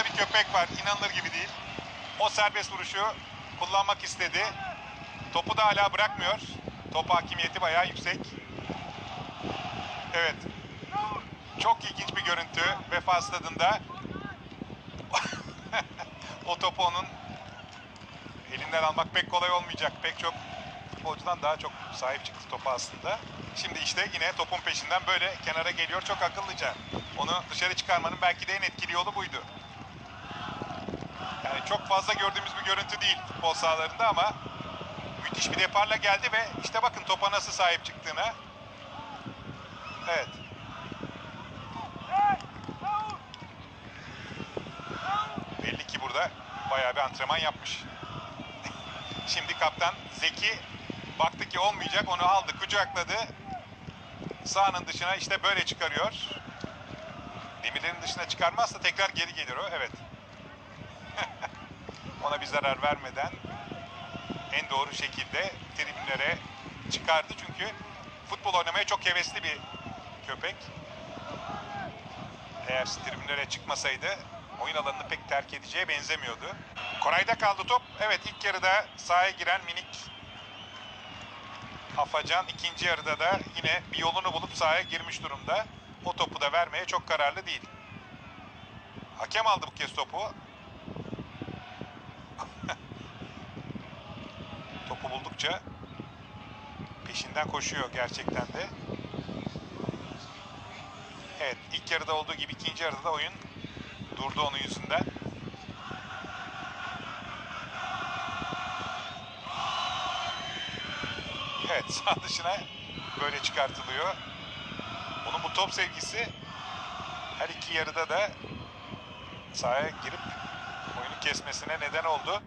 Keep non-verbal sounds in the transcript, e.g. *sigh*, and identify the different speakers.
Speaker 1: Burada bir köpek var. İnanılır gibi değil. O serbest vuruşu kullanmak istedi. Topu da hala bırakmıyor. Top hakimiyeti bayağı yüksek. Evet. Çok ilginç bir görüntü. Vefa stadında. *laughs* o topu onun elinden almak pek kolay olmayacak. Pek çok futbolcudan daha çok sahip çıktı topa aslında. Şimdi işte yine topun peşinden böyle kenara geliyor çok akıllıca. Onu dışarı çıkarmanın belki de en etkili yolu buydu. Çok fazla gördüğümüz bir görüntü değil futbol sahalarında ama müthiş bir deparla geldi ve işte bakın topa nasıl sahip çıktığına. Evet. Belli ki burada bayağı bir antrenman yapmış. *laughs* Şimdi kaptan Zeki baktı ki olmayacak onu aldı kucakladı. Sahanın dışına işte böyle çıkarıyor. Demirlerin dışına çıkarmazsa tekrar geri gelir o. Evet. *laughs* Ona bir zarar vermeden en doğru şekilde tribünlere çıkardı. Çünkü futbol oynamaya çok hevesli bir köpek. Eğer tribünlere çıkmasaydı oyun alanını pek terk edeceğe benzemiyordu. Koray'da kaldı top. Evet ilk yarıda sahaya giren minik Afacan ikinci yarıda da yine bir yolunu bulup sahaya girmiş durumda. O topu da vermeye çok kararlı değil. Hakem aldı bu kez topu. Topu buldukça peşinden koşuyor gerçekten de. Evet ilk yarıda olduğu gibi ikinci yarıda da oyun durdu onun yüzünden. Evet *laughs* sağ dışına böyle çıkartılıyor. Onun bu top sevgisi her iki yarıda da sahaya girip oyunu kesmesine neden oldu.